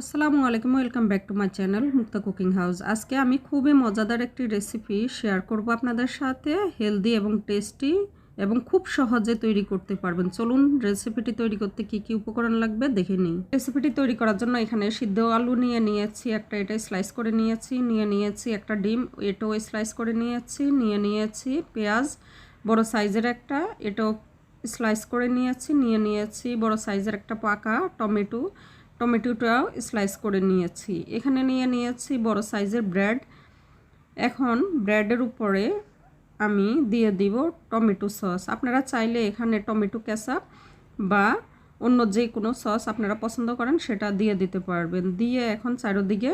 আসসালামু আলাইকুম, welcome back to my channel Mukta cooking house. আজকে আমি খুবই মজাদার একটি রেসিপি শেয়ার করব আপনাদের সাথে। হেলদি এবং টেস্টি এবং খুব সহজে তৈরি করতে পারবেন। চলুন রেসিপিটি তৈরি করতে কি কি উপকরণ লাগবে দেখে নিই। রেসিপিটি তৈরি করার জন্য এখানে সিদ্ধ আলু নিয়ে নিয়েছি, একটা এটা স্লাইস করে নিয়েছি, নিয়ে নিয়েছি একটা ডিম, এটাও স্লাইস করে নিয়েছি, নিয়ে নিয়েছি পেঁয়াজ, বড় সাইজের একটা, এটাও স্লাইস করে নিয়েছি, নিয়ে নিয়েছি বড় সাইজের একটা পাকা টমেটো টমেটোটাও স্লাইস করে নিয়েছি। এখানে নিয়ে নিয়েছি বড় সাইজের ব্রেড। এখন ব্রেডের উপরে আমি দিয়ে দিব টমেটো সস। আপনারা চাইলে এখানে টমেটো ক্যাসাপ বা অন্য যে কোনো সস আপনারা পছন্দ করেন, সেটা দিয়ে দিতে পারবেন। দিয়ে এখন চারিদিকে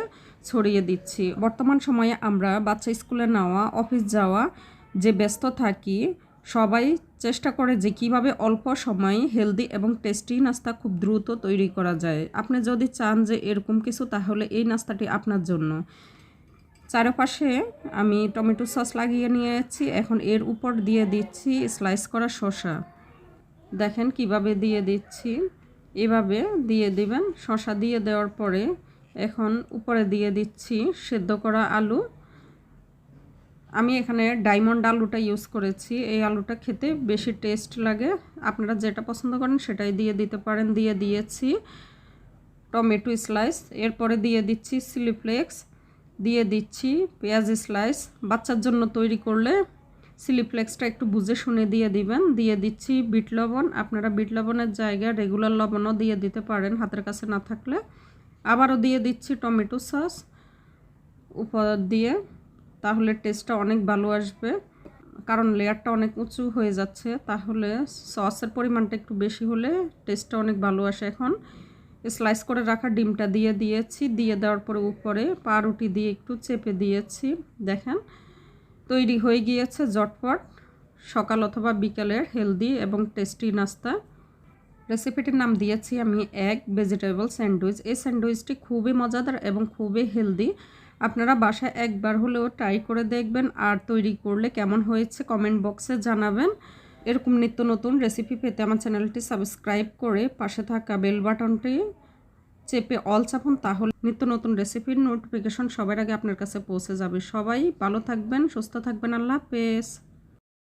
ছড়িয়ে দিচ্ছি। বর্তমান সময়ে আমরা বাচ্চা স্কুলে নেওয়া, অফিস যাওয়া, যে ব্যস্ত থাকি সবাই চেষ্টা করে যে কীভাবে অল্প সময়ে হেলদি এবং টেস্টি নাস্তা খুব দ্রুত তৈরি করা যায়। আপনি যদি চান যে এরকম কিছু, তাহলে এই নাস্তাটি আপনার জন্য। চারপাশে আমি টমেটো সস লাগিয়ে নিয়েছি। এখন এর উপর দিয়ে দিচ্ছি স্লাইস করা শসা। দেখেন কীভাবে দিয়ে দিচ্ছি। এভাবে দিয়ে দিবেন। শসা দিয়ে দেওয়ার পরে এখন উপরে দিয়ে দিচ্ছি সেদ্ধ করা আলু। আমি এখানে ডায়মন্ড আলুটা ইউজ করেছি। এই আলুটা খেতে বেশি টেস্ট লাগে। আপনারা যেটা পছন্দ করেন সেটাই দিয়ে দিতে পারেন। দিয়ে দিয়েছি টমেটো স্লাইস, এরপরে দিয়ে দিচ্ছি চিলি ফ্লেক্স, দিয়ে দিচ্ছি পেঁয়াজ স্লাইস। বাচ্চার জন্য তৈরি করলে চিলি ফ্লেক্সটা একটু বুঝে শুনে দিয়ে দিবেন। দিয়ে দিচ্ছি বিট লবণ। আপনারা বিট লবণের জায়গায় রেগুলার লবণও দিয়ে দিতে পারেন হাতের কাছে না থাকলে। আবারও দিয়ে দিচ্ছি টমেটো সস উপর দিয়ে তাহলে টেস্টটা অনেক ভালো আসবে। কারণ লেয়ারটা অনেক উঁচু হয়ে যাচ্ছে, তাহলে সসের পরিমাণটা একটু বেশি হলে টেস্টটা অনেক ভালো আসে এখন। স্লাইস করে রাখা ডিমটা দিয়ে দিয়েছি, দিয়ে দেওয়ার পরে উপরে পাউরুটি দিয়ে একটু চেপে দিয়েছি, দেখেন। তৈরি হয়ে গিয়েছে জটপট সকাল অথবা বিকালের হেলদি এবং টেস্টি নাস্তা। রেসিপিটির নাম দিয়েছি আমি এক ভেজিটেবল স্যান্ডউইচ। এই স্যান্ডউইচটি খুবই মজাদার এবং খুবই হেলদি। আপনারা বাসায় একবার হলেও ট্রাই করে দেখবেন আর তৈরি করলে কেমন হয়েছে কমেন্ট বক্সে জানাবেন। এরকম নিত্য নতুন রেসিপি পেতে আমার চ্যানেলটি সাবস্ক্রাইব করে পাশে থাকা বেল বাটনটি চেপে অল চাপুন, তাহলে নিত্য নতুন রেসিপির নোটিফিকেশন সবার আগে আপনার কাছে পৌঁছে যাবে। সবাই ভালো থাকবেন, সুস্থ থাকবেন, আল্লাহ হাফেজ।